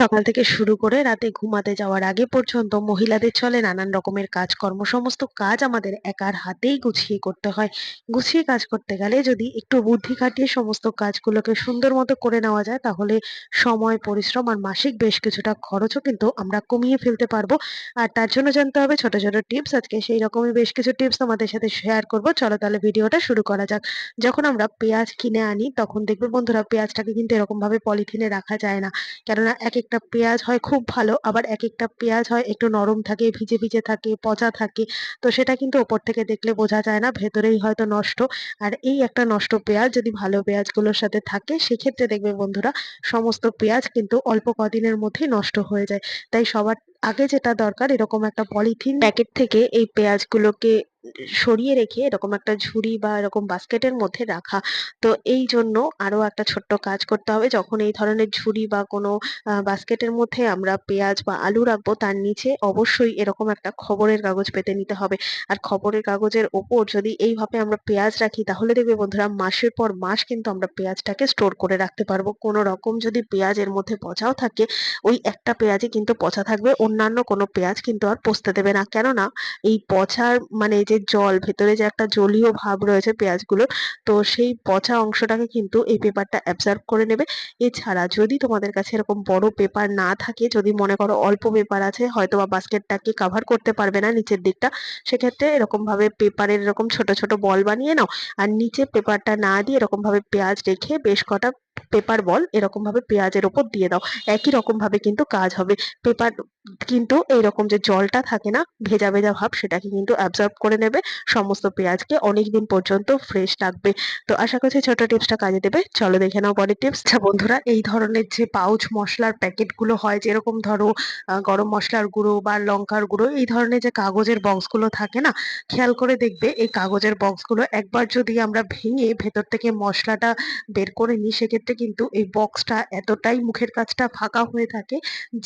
সকাল থেকে শুরু করে রাতে ঘুমাতে যাওয়ার আগে পর্যন্ত মহিলাদের চলে নানান রকমের কাজকর্ম। সমস্ত কাজ আমাদের একার হাতেই গুছিয়ে করতে হয়। গুছিয়ে কাজ করতে গেলে যদি একটু বুদ্ধি খাটিয়ে সমস্ত কাজগুলোকে সুন্দর মতো করে নেওয়া যায়, তাহলে সময়, পরিশ্রম আর মাসিক বেশ কিছুটা খরচও কিন্তু আমরা কমিয়ে ফেলতে পারব। আর তার জন্য জানতে হবে ছোট ছোট টিপস। আজকে সেই রকমই বেশ কিছু টিপস তোমাদের সাথে শেয়ার করব। চলো তাহলে ভিডিওটা শুরু করা যাক। যখন আমরা পেঁয়াজ কিনে আনি, তখন দেখবে বন্ধুরা পেঁয়াজটাকে কিন্তু এরকম ভাবে পলিথিনে রাখা যায় না। কেননা এক একটা পেঁয়াজ হয়, খুব ভালো। আবার এক একটা পেঁয়াজ হয়, একটু নরম থাকে, ভিজে ভিজে থাকে, পচা থাকে। তো সেটা কিন্তু ওপর থেকে দেখলে বোঝা যায় না, ভেতরেই হয়তো নষ্ট। আর এই একটা নষ্ট পেঁয়াজ, যদি ভালো পেঁয়াজগুলোর সাথে থাকে, সেক্ষেত্রে দেখবে বন্ধুরা, সমস্ত পেঁয়াজ কিন্তু অল্প কদিনের মধ্যেই নষ্ট হয়ে যায়। তাই সবার আগে যেটা দরকার, এরকম একটা পলিথিন প্যাকেট থেকে এই পেঁয়াজগুলোকে সরিয়ে রেখে এরকম একটা ঝুড়ি বা এরকম বাস্কেটের মধ্যে রাখা। তো এই জন্য আরও একটা ছোট্ট কাজ করতে হবে। যখন এই ধরনের ঝুড়ি বা কোনো বাস্কেটের মধ্যে আমরা পেঁয়াজ বা আলু রাখব, তার নিচে অবশ্যই এরকম একটা খবরের কাগজ পেতে নিতে হবে। আর খবরের কাগজের ওপর যদি এইভাবে আমরা পেঁয়াজ রাখি, তাহলে দেখবে বন্ধুরা মাসের পর মাস কিন্তু আমরা পেঁয়াজটাকে স্টোর করে রাখতে পারব। কোনো রকম যদি পেঁয়াজের মধ্যে পচাও থাকে, ওই একটা পেঁয়াজই কিন্তু পচা থাকবে। অন্যান্য কোনো পেঁয়াজ কিন্তু আর পচতে দেবে না। কেননা এই পচার মানে যে জল, ভেতরে যে একটা জলীয় ভাব রয়েছে পেঁয়াজগুলোর, তো সেই পচা অংশটাকে কিন্তু এই পেপারটা অ্যাবজর্ব করে নেবে। এছাড়া যদি তোমাদের কাছে এরকম বড় পেপার না থাকে, যদি মনে করো অল্প পেপার আছে হয়তো বা বাস্কেটটাকে কাভার করতে পারবে না নিচের দিকটা, সেক্ষেত্রে এরকম ভাবে পেপারের এরকম ছোট ছোট বল বানিয়ে নাও। আর নিচে পেপারটা না দিয়ে এরকম ভাবে পেঁয়াজ রেখে বেশ কটা পেপার বল এরকম ভাবে পেঁয়াজের ওপর দিয়ে দাও একই রকম ভাবে কিন্তু কাজ হবে। পেপার কিন্তু এইরকম যে জলটা থাকে না, ভেজা ভেজা ভাব, সেটাকে কিন্তু অ্যাবজর্ব করে নেবে, সমস্ত পেঁয়াজকে অনেকদিন পর্যন্ত ফ্রেশ রাখবে তো আশা করছি ছোট টিপসটা কাজে দেবে। চলো দেখে নাও পরের টিপস আচ্ছা বন্ধুরা, এই ধরনের যে পাউচ মশলার প্যাকেটগুলো হয়, যেরকম ধরো গরম মশলার গুঁড়ো বা লঙ্কার গুঁড়ো, এই ধরনের যে কাগজের বক্সগুলো থাকে না, খেয়াল করে দেখবে, এই কাগজের বক্সগুলো একবার যদি আমরা ভেঙে ভেতর থেকে মশলাটা বের করে নিই, সেক্ষেত্রে কিন্তু এই বক্সটা এতটাই মুখের কাছটা ফাঁকা হয়ে থাকে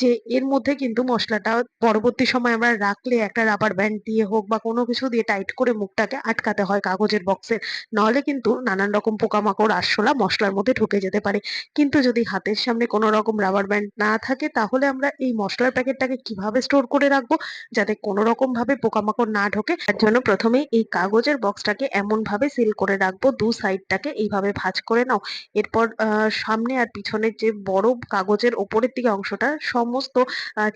যে এর মধ্যে কিন্তু মশলাটা পরবর্তী সময় আমরা রাখলে, একটা রাবার ব্যান্ড দিয়ে হোক বা কোনো কিছু দিয়ে টাইট করে মুখটাকে আটকাতে হয় কাগজের বক্সের নাহলে কিন্তু নানান রকম পোকামাকড়, আরশোলা, মশলার মধ্যে ঢুকে যেতে পারে। কিন্তু যদি হাতের সামনে কোনো রকম রাবার ব্যান্ড না থাকে, তাহলে আমরা এই মশলার প্যাকেটটাকে কীভাবে স্টোর করে রাখব? যাতে কোনো রকম ভাবে পোকামাকড় না ঢোকে। তার জন্য প্রথমে এই কাগজের বক্সটাকে এমন ভাবে সিল করে রাখব, দু সাইডটাকে এইভাবে ভাঁজ করে নাও। এরপর সামনে আর পিছনের যে বড় কাগজের ওপরের দিকে অংশটা, সমস্ত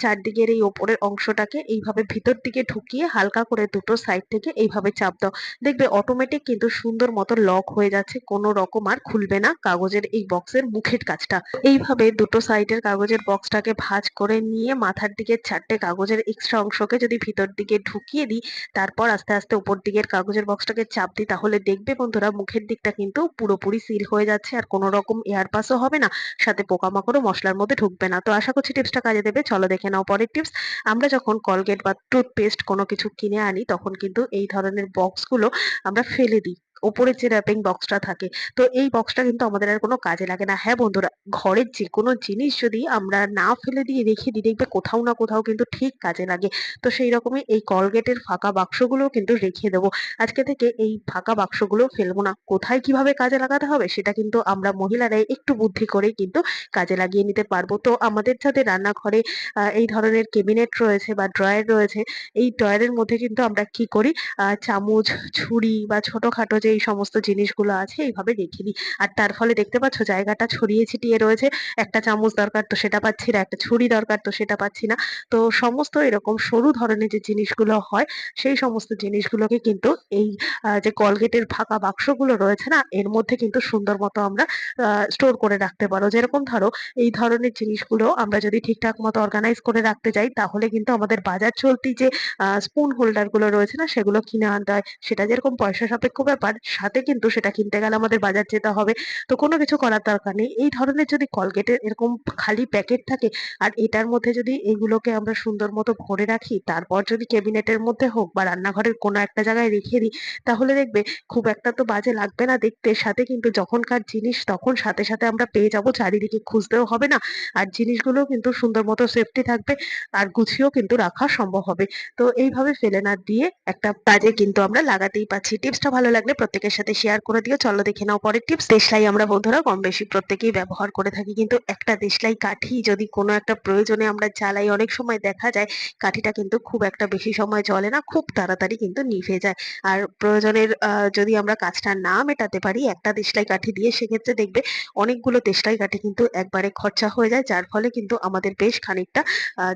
চারদিকের এই ওপরের অংশটাকে এইভাবে ভিতর দিকে ঢুকিয়ে হালকা করে দুটো সাইড থেকে এইভাবে চাপ দাও। দেখবে অটোমেটিক কিন্তু সুন্দর মতো লক হয়ে যাচ্ছে, কোনো রকম আর খুলবে না কাগজের এই বক্সের মুখের কাজটা। এইভাবে দুটো সাইডের কাগজের বক্সটাকে ভাঁজ করে নিয়ে মাথার দিকে চারটে কাগজের এক্সট্রা অংশকে যদি ভিতর দিকে ঢুকিয়ে দিই, তারপর আস্তে আস্তে উপর দিকের কাগজের বক্সটাকে চাপ দিই, তাহলে দেখবে বন্ধুরা মুখের দিকটা কিন্তু পুরোপুরি সিল হয়ে যাচ্ছে আর কোনো রকম এয়ার পাসও হবে না, সাথে পোকামাকড়ও মশলার মধ্যে ঢুকবে না। তো আশা করছি টিপসটা কাজে দেবে, চলো দেখে নাও পরের টিপস আমরা যখন কলগেট বা টুথপেস্ট কোনো কিছু কিনে আনি, তখন কিন্তু এই ধরনের বক্সগুলো আমরা ফেলে দিই। ওপরের যে র্যাপিং বক্সটা থাকে, তো এই বক্সটা কিন্তু আমাদের আর কোনো কাজে লাগে না। হ্যাঁ বন্ধুরা, ঘরের যে কোনো জিনিস যদি আমরা না ফেলে দিয়ে রেখে দিই দেখবে কোথাও না কোথাও কিন্তু ঠিক কাজে লাগে। তো সেই রকমই এই কলগেটের ফাঁকা বাক্সগুলো কিন্তু রেখে দেবো। আজকে থেকে এই ফাঁকা বাক্সগুলো ফেলব না। কোথায় কীভাবে কাজে লাগাতে হবে, সেটা কিন্তু আমরা মহিলারাই একটু বুদ্ধি করে কিন্তু কাজে লাগিয়ে নিতে পারব। তো আমাদের সাথে রান্নাঘরে এই ধরনের কেবিনেট রয়েছে বা ড্রয়ার রয়েছে, এই ড্রয়ারের মধ্যে কিন্তু আমরা কি করি? চামচ, ছুরি বা ছোটখাটো যে এই সমস্ত জিনিসগুলো আছে এইভাবে রেখে দিই। আর তার ফলে দেখতে পাচ্ছ জায়গাটা ছড়িয়ে ছিটিয়ে রয়েছে। একটা চামচ দরকার তো সেটা পাচ্ছি না, একটা ছুরি দরকার তো সেটা পাচ্ছি না। তো সমস্ত এরকম সরু ধরনের যে জিনিসগুলো হয়, সেই সমস্ত জিনিসগুলোকে কিন্তু এই যে কলগেটের ফাঁকা বাক্সগুলো রয়েছে না, এর মধ্যে কিন্তু সুন্দর মতো আমরা স্টোর করে রাখতে পারো। যেরকম ধরো, এই ধরনের জিনিসগুলো আমরা যদি ঠিকঠাক মতো অর্গানাইজ করে রাখতে যাই, তাহলে কিন্তু আমাদের বাজার চলতি যে স্পুন হোল্ডারগুলো রয়েছে না, সেগুলো কিনে আনতে হয়। সেটা যেরকম পয়সা সাপেক্ষ ব্যাপার সাথে কিন্তু সেটা কিনতে গেলে আমাদের বাজার যেতে হবে। তো কোনো কিছু করার দরকার নেই। এই ধরনের যদি কলগেটের এরকম খালি প্যাকেট থাকে, আর এটার মধ্যে যদি এগুলোকে আমরা সুন্দর মতো ভরে রাখি, তারপর যদি ক্যাবিনেটের মধ্যে হোক বা রান্নাঘরের কোনো একটা জায়গায় রেখে দিই, তাহলে দেখবে খুব একটা তো বাজে লাগবে না দেখতে। সাথে কিন্তু যখনকার জিনিস, তখন সাথে সাথে আমরা পেয়ে যাব, চারিদিকে খুঁজতেও হবে না। আর জিনিসগুলো কিন্তু সুন্দর মতো সেফটি থাকবে, আর গুছিয়েও কিন্তু রাখা সম্ভব হবে। তো এইভাবে ফেলে না দিয়ে একটা কাজে কিন্তু আমরা লাগাতেই পাচ্ছি টিপসটা ভালো লাগলে প্রত্যেকের সাথে শেয়ার করে দিও। চলো দেখে নাও পরের টিপস দেশলাই আমরা বন্ধুরা কম বেশি প্রত্যেকেই ব্যবহার করে থাকি। কিন্তু একটা দেশলাই কাঠি যদি কোনো একটা প্রয়োজনে আমরা জ্বালাই, অনেক সময় দেখা যায় কাঠিটা কিন্তু খুব একটা বেশি সময় জ্বলে না, খুব তাড়াতাড়ি কিন্তু নিভে যায়। আর প্রয়োজনের যদি আমরা কাজটা না মেটাতে পারি, একটা দেশলাই কাঠি দিয়ে সেক্ষেত্রে দেখবে অনেকগুলো দেশলাই কাঠি কিন্তু একবারে খরচা হয়ে যায়। যার ফলে কিন্তু আমাদের বেশ খানিকটা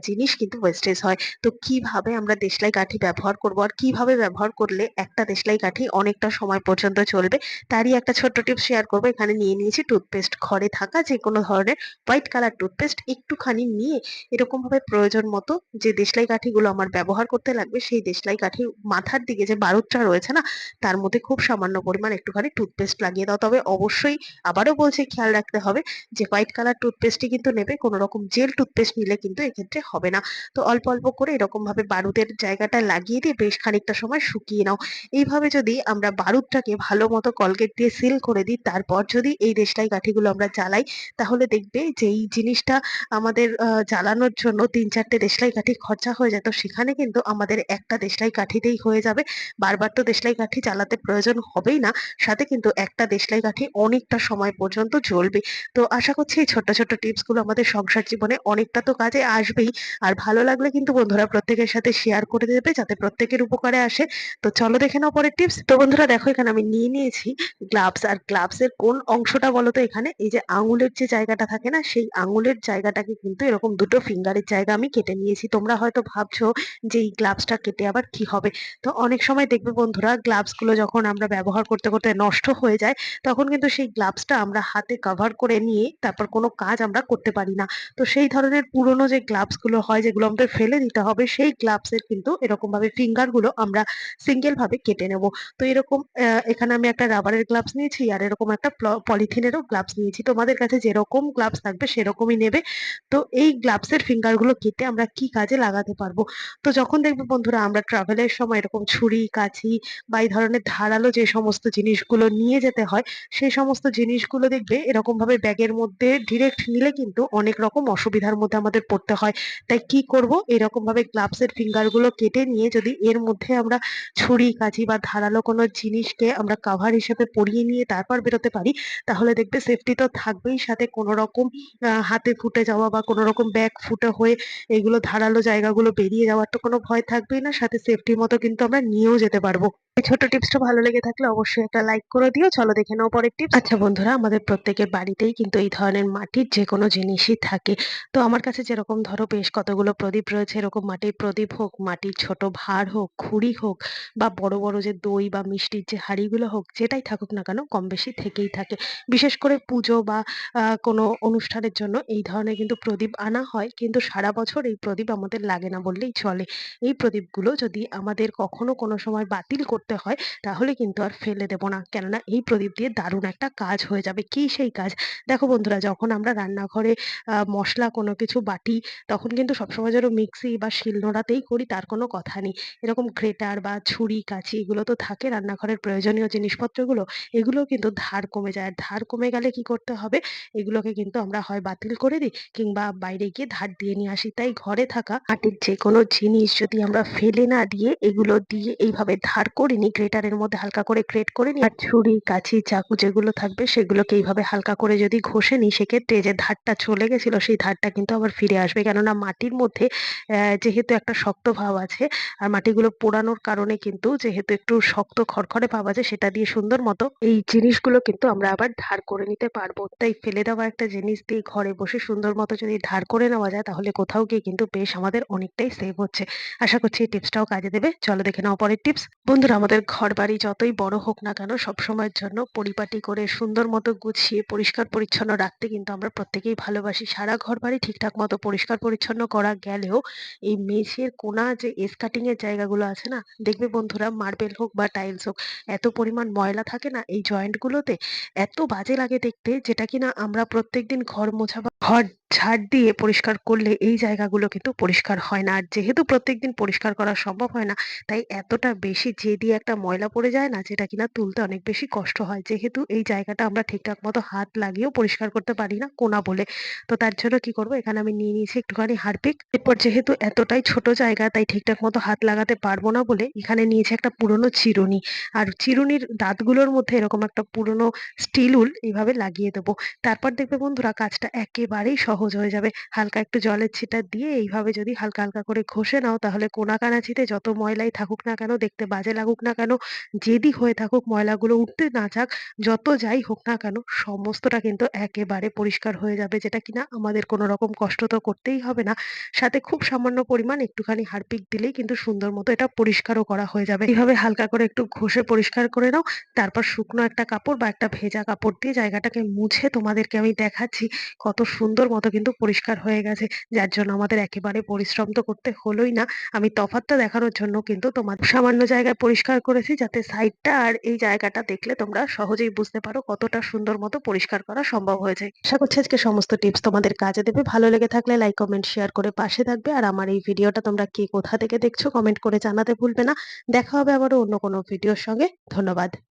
জিনিস কিন্তু ওয়েস্টেজ হয়। তো কীভাবে আমরা দেশলাই কাঠি ব্যবহার করব? আর কীভাবে ব্যবহার করলে একটা দেশলাই কাঠি অনেকটা সময় পর্যন্ত চলবে। তারই একটা ছোট্ট টিপ শেয়ার করব। এখানে নিয়ে নিয়েছি টুথপেস্ট ঘরে থাকা যে কোনো ধরনের হোয়াইট কালার টুথপেস্ট একটুখানি নিয়ে এরকম ভাবে প্রয়োজন মতো যে দেশলাই কাঠিগুলো আমার ব্যবহার করতে লাগবে, সেই দেশলাই কাঠির মাথার দিকে যে বারুদটা রয়েছে না, তার মধ্যে খুব সামান্য পরিমাণ একটুখানি টুথপেস্ট লাগিয়ে দাও। তবে অবশ্যই আবারও বলছি, খেয়াল রাখতে হবে যে হোয়াইট কালার টুথপেস্টই কিন্তু নেবে কোনো রকম জেল টুথপেস্ট নিলে কিন্তু এক্ষেত্রে হবে না। তো অল্প অল্প করে এরকম ভাবে বারুদের জায়গাটা লাগিয়ে দিয়ে বেশ খানিকটা সময় শুকিয়ে নাও। এইভাবে যদি আমরা বারুদটাকে ভালো মতো কলগেট দিয়ে সিল করে দিই। তারপর যদি এই দেশলাই কাঠিগুলো আমরা জ্বালাই তাহলে দেখবে যে এই জিনিসটা আমাদের জ্বালানোর জন্য তিন চারটে দেশলাই কাঠি খরচা হয়ে যেত সেখানে কিন্তু আমাদের একটা দেশলাই কাঠিতেই হয়ে যাবে। বারবার তো দেশলাই কাঠি জ্বালাতে প্রয়োজন হবেই না। সাথে কিন্তু একটা দেশলাই কাঠি অনেকটা সময় পর্যন্ত জ্বলবে। তো আশা করছি এই ছোট্ট ছোট্ট টিপসগুলো আমাদের সংসার জীবনে অনেকটা তো কাজে আসবেই। আর ভালো লাগলে কিন্তু বন্ধুরা প্রত্যেকের সাথে শেয়ার করে দেবে যাতে প্রত্যেকের উপকারে আসে। তো চলো দেখে নাও পরের টিপস তো বন্ধুরা দেখো এখানে আমি নিয়ে নিয়েছি গ্লাভস আর গ্লাভস এর কোন অংশটা বলতো এখানে? এই যে আঙুলের যে জায়গাটা থাকে না, সেই আঙুলের জায়গাটাকে কিন্তু এরকম দুটো ফিঙ্গারের জায়গা আমি কেটে নিয়েছি। তোমরা হয়তো ভাবছ যে এই গ্লাভসটা কেটে আবার কি হবে? তো অনেক সময় দেখবে বন্ধুরা গ্লাভসগুলো যখন আমরা ব্যবহার করতে করতে নষ্ট হয়ে যায়, তখন কিন্তু সেই গ্লাভসটা আমরা হাতে কভার করে নিয়ে তারপর কোনো কাজ আমরা করতে পারি না। তো সেই ধরনের পুরোনো যে গ্লাভসগুলো হয়, যেগুলো আমাদের ফেলে দিতে হবে, সেই গ্লাভস এর কিন্তু এরকম ভাবে ফিঙ্গারগুলো আমরা সিঙ্গেল ভাবে কেটে নেব। তো এরকম এখানে আমি একটা রাবারের গ্লাভস নিয়েছি আর এরকম একটা পলিথিনেরও গ্লাভস নিয়েছি। তোমাদের কাছে যেরকম গ্লাভস থাকবে সেরকমই নেবে। তো এই গ্লাভস এর ফিঙ্গারগুলো কেটে আমরা কি কাজে লাগাতে পারব? তো যখন দেখবে বন্ধুরা আমরা ট্রাভেলের সময় এরকম ছুরি, কাঁচি বা এই ধরনের ধারালো যে সমস্ত জিনিসগুলো নিয়ে যেতে হয়, সেই সমস্ত জিনিসগুলো দেখবে এরকম ভাবে ব্যাগের মধ্যে ডিরেক্ট নিলে কিন্তু অনেক রকম অসুবিধার মধ্যে আমাদের পড়তে হয়। তাই কি করব? এরকম ভাবে গ্লাভস এর ফিঙ্গারগুলো কেটে নিয়ে যদি এর মধ্যে আমরা ছুরি, কাঁচি বা ধারালো কোনো জিনিসকে আমরা কাভার হিসেবে পরিয়ে নিয়ে তারপর বেরোতে পারি, তাহলে দেখবে সেফটি তো থাকবেই। সাথে কোনো রকম হাতে ফুটে যাওয়া বা কোনো রকম ব্যাগ ফুটে হয়ে এগুলো ধারালো জায়গাগুলো বেরিয়ে যাওয়ার তো কোনো ভয় থাকবেই না। সাথে সেফটির মতো কিন্তু আমরা নিয়েও যেতে পারব। ছোট্ট টিপসটা ভালো লেগে থাকলে অবশ্যই একটা লাইক করে দিও। চলো দেখে নাও পরের টিপস আচ্ছা বন্ধুরা, আমাদের প্রত্যেকের বাড়িতেই কিন্তু এই ধরনের মাটির যে কোনো জিনিসই থাকে। তো আমার কাছে যেরকম ধরো বেশ কতগুলো প্রদীপ রয়েছে, এরকম মাটির প্রদীপ হোক, মাটির ছোট ভাঁড় হোক, খুঁড়ি হোক বা বড় বড় যে দই বা মিষ্টির যে হাঁড়িগুলো হোক, যেটাই থাকুক না কেন কম বেশি থেকেই থাকে। বিশেষ করে পুজো বা কোনো অনুষ্ঠানের জন্য এই ধরনের কিন্তু প্রদীপ আনা হয়। কিন্তু সারা বছর এই প্রদীপ আমাদের লাগে না বললেই চলে। এই প্রদীপগুলো যদি আমাদের কখনো কোনো সময় বাতিল করতে হয়, তাহলে কিন্তু আর ফেলে দেব না। কেননা এই প্রদীপ দিয়ে দারুণ একটা কাজ হয়ে যাবে। কি সেই কাজ? দেখো বন্ধুরা, যখন আমরা রান্নাঘরে মশলা কোনো কিছু বাটি, তখন কিন্তু সবসময় যেন মিক্সি বা শিলনোড়াতেই করি, তার কোনো কথা নেই। এরকম গ্রেটার বা ছুরি, কাঁচি, এগুলো তো থাকে রান্নাঘরের প্রয়োজনীয় জিনিসপত্রগুলো এগুলো কিন্তু ধার কমে যায়। আর ধার কমে গেলে কি করতে হবে? এগুলোকে কিন্তু আমরা হয় বাতিল করে দিই কিংবা বাইরে গিয়ে ধার দিয়ে নিয়ে আসি। তাই ঘরে থাকা মাটির যে কোনো জিনিস যদি আমরা ফেলে না দিয়ে এগুলো দিয়ে এইভাবে ধার করে নিই, গ্রেটারের মধ্যে হালকা করে গ্রেট করে নিই, আর ছুরি, কাঁচি, চাকু যেগুলো থাকবে সেগুলোকে এইভাবে হালকা করে যদি ঘষে নিই, সেক্ষেত্রে যে ধারটা চলে গেছিল, সেই ধারটা কিন্তু আবার ফিরে আসবে। কেননা মাটির মধ্যে যেহেতু একটা শক্ত ভাব আছে, আর মাটিগুলো পোড়ানোর কারণে কিন্তু যেহেতু একটু শক্ত খড়খড়ে ভাব আছে সেটা দিয়ে সুন্দর মতো এই জিনিসগুলো কিন্তু আমরা আবার ধার করে নিতে পারব। তাই ফেলে দেওয়া একটা জিনিস দিয়ে ঘরে বসে সুন্দর মতো যদি ধার করে নেওয়া যায়, তাহলে কোথাও গিয়ে কিন্তু বেশ আমাদের অনেকটাই সেভ হচ্ছে। আশা করছি এই টিপসটাও কাজে দেবে। চলো দেখে নাও পরের টিপস বন্ধুরা, আমাদের ঘর বাড়ি যতই বড় হোক না কেন সব সময়ের জন্য পরিপাটি করে সুন্দর মতো গুছিয়ে, পরিষ্কার পরিচ্ছন্ন রাখতে কিন্তু আমরা প্রত্যেকেই ভালোবাসি। সারা ঘর বাড়ি ঠিকঠাক মতো পরিষ্কার পরিচ্ছন্ন করা গেলেও এই মেঝের কোনা যে এসকাটিং এর জায়গাগুলো আছে না, দেখবে বন্ধুরা মার্বেল হোক বা টাইলস হোক এত পরিমাণ ময়লা থাকে না এই জয়েন্ট গুলোতে, এত বাজে লাগে দেখতে যেটা কিনা আমরা প্রত্যেকদিন ঘর মোছা বা ঘর ঝাড় দিয়ে পরিষ্কার করলে এই জায়গাগুলো কিন্তু পরিষ্কার হয় না। আর যেহেতু প্রত্যেকদিন পরিষ্কার করা সম্ভব হয় না, তাই এতটা বেশি যে দিয়ে একটা ময়লা পড়ে যায় না যেটা কিনা তুলতে অনেক বেশি কষ্ট হয়। যেহেতু এই জায়গাটা আমরা ঠিকঠাক মতো হাত লাগিয়েও পরিষ্কার করতে পারি না কোনা বলে। তো তার জন্য কি করব এখানে আমি নিয়ে নিয়েছি একটুখানি হারপিক। এরপর যেহেতু এতটাই ছোট জায়গা তাই ঠিকঠাক মতো হাত লাগাতে পারব না বলে এখানে নিয়েছি একটা পুরনো চিরুনি। আর চিরুনির দাঁতগুলোর মধ্যে এরকম একটা পুরনো স্টিল উল এইভাবে লাগিয়ে দেবো। তারপর দেখবে বন্ধুরা কাজটা একেবারেই সহজ হয়ে যাবে। হালকা একটু জলের ছিটা দিয়ে এইভাবে যদি হালকা, হালকা করে ঘষে নাও তাহলে কোনা-কানাচিতে যত ময়লাই থাকুক না কেন, দেখতে বাজে লাগুক না কেন, যেদি হয়ে থাকুক ময়লাগুলো উঠতে না যাক, যত যাই হোক না কেন সমস্তটা কিন্তু একেবারে পরিষ্কার হয়ে যাবে। যেটা কিনা আমাদের কোনো রকম কষ্ট তো করতেই হবে না। সাথে খুব সামান্য পরিমাণ একটুখানি হারপিক দিলেই কিন্তু সুন্দর মতো এটা পরিষ্কারও করা হয়ে যাবে। এইভাবে হালকা করে একটু ঘষে পরিষ্কার করে নাও। তারপর শুকনো একটা কাপড় বা একটা ভেজা কাপড় দিয়ে জায়গাটাকে মুছে তোমাদেরকে আমি দেখাচ্ছি কত সুন্দর মতো কিন্তু পরিষ্কার হয়ে গেছে। যার জন্য আমাদের একেবারে পরিশ্রম তো করতে হলোই না। আমি তফাৎটা দেখানোর জন্য কিন্তু তোমার সামান্য জায়গায় পরিষ্কার করেছি যাতে সাইডটা আর এই জায়গাটা দেখলে তোমরা সহজেই বুঝতে পারো কতটা সুন্দর মতো পরিষ্কার করা সম্ভব হয়েছে। আশা করছি আজকে সমস্ত টিপস তোমাদের কাজে দেবে। ভালো লেগে থাকলে লাইক, কমেন্ট, শেয়ার করে পাশে থাকবে। আর আমার এই ভিডিওটা তোমরা কে কোথা থেকে দেখছ কমেন্ট করে জানাতে ভুলবে না। দেখা হবে আবারও অন্য কোনো ভিডিওর সঙ্গে। ধন্যবাদ।